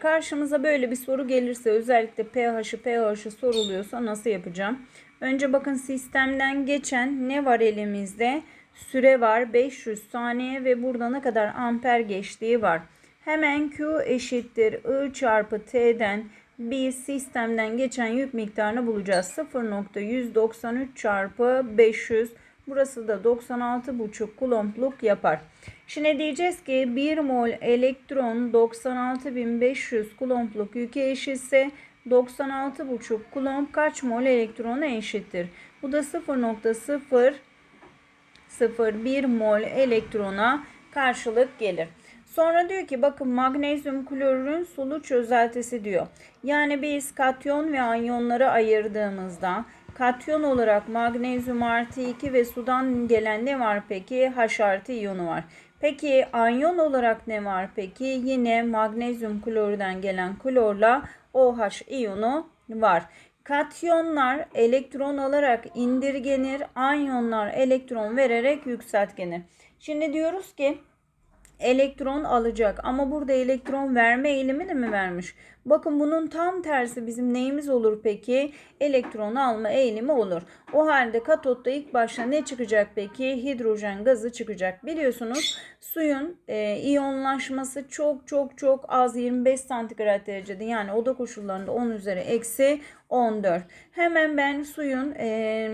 Karşımıza böyle bir soru gelirse özellikle pH'ı pH'ı soruluyorsa nasıl yapacağım? Önce bakın sistemden geçen ne var elimizde? Süre var 500 saniye ve burada ne kadar amper geçtiği var. Hemen Q eşittir I çarpı T'den biz sistemden geçen yük miktarını bulacağız. 0.193 çarpı 500 Burası da 96,5 kulompluk yapar. Şimdi diyeceğiz ki 1 mol elektron 96.500 kulompluk yüke eşitse 96,5 kulomb kaç mol elektrona eşittir? Bu da 0.001 mol elektrona karşılık gelir. Sonra diyor ki bakın magnezyum klorürün sulu çözeltisi diyor. Yani biz katyon ve anyonları ayırdığımızda katyon olarak magnezyum artı 2 ve sudan gelen ne var peki? H artı iyonu var. Peki anyon olarak ne var peki? Yine magnezyum klorürden gelen klorla OH iyonu var. Katyonlar elektron alarak indirgenir, anyonlar elektron vererek yükseltgenir. Şimdi diyoruz ki elektron alacak ama burada elektron verme eğilimini mi vermiş? Bakın bunun tam tersi bizim neyimiz olur peki? Elektron alma eğilimi olur. O halde katotta ilk başta ne çıkacak peki? Hidrojen gazı çıkacak. Biliyorsunuz suyun e, iyonlaşması çok çok çok az 25 santigrat derecede yani oda koşullarında 10 üzeri eksi 14. Hemen ben suyun e,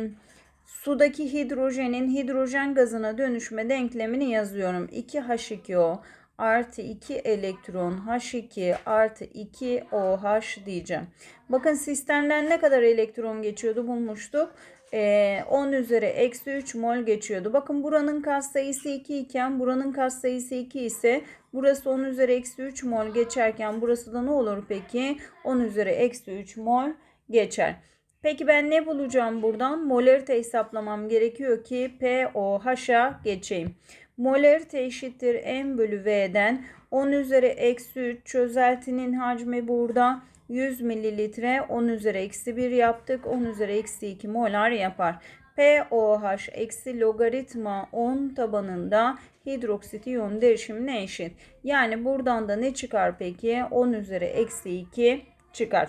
sudaki hidrojenin hidrojen gazına dönüşme denklemini yazıyorum. 2H2O artı 2 elektron H2 artı 2 OH diyeceğim. Bakın sistemden ne kadar elektron geçiyordu bulmuştuk. Ee, 10 üzeri eksi 3 mol geçiyordu. Bakın buranın katsayısı 2 iken buranın katsayısı 2 ise burası 10 üzeri eksi 3 mol geçerken burası da ne olur peki? 10 üzeri eksi 3 mol geçer. Peki ben ne bulacağım buradan? Molarite hesaplamam gerekiyor ki POH'a geçeyim. Molarite eşittir M bölü V'den 10 üzeri eksi 3 çözeltinin hacmi burada 100 mililitre 10 üzeri eksi 1 yaptık. 10 üzeri eksi 2 molar yapar. POH eksi logaritma 10 tabanında hidroksit iyon derişimine eşit. Yani buradan da ne çıkar peki? 10 üzeri eksi 2 çıkar.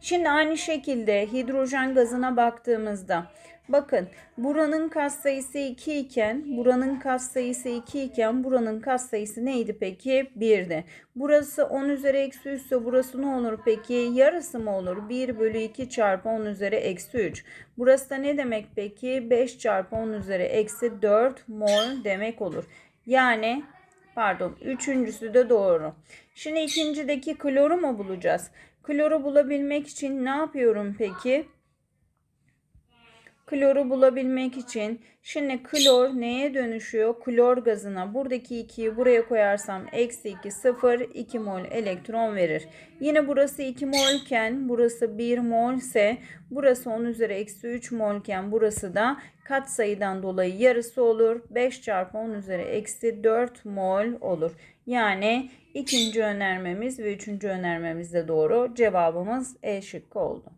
Şimdi aynı şekilde hidrojen gazına baktığımızda bakın buranın katsayısı 2 iken buranın katsayısı 2 iken buranın katsayısı neydi peki? 1'di. Burası 10 üzeri eksi 3 ise burası ne olur peki? Yarısı mı olur? 1 bölü 2 çarpı 10 üzeri eksi 3. Burası da ne demek peki? 5 çarpı 10 üzeri eksi 4 mol demek olur. Yani pardon üçüncüsü de doğru. Şimdi ikincideki kloru mu bulacağız? Kloru bulabilmek için ne yapıyorum peki? Kloru bulabilmek için şimdi klor neye dönüşüyor? Klor gazına. Buradaki 2'yi buraya koyarsam eksi 2 0 2 mol elektron verir. Yine burası 2 molken burası 1 mol ise burası 10 üzeri eksi 3 molken burası da kat sayıdan dolayı yarısı olur. 5 çarpı 10 üzeri eksi 4 mol olur. Yani ikinci önermemiz ve üçüncü önermemiz de doğru. Cevabımız E şıkkı oldu.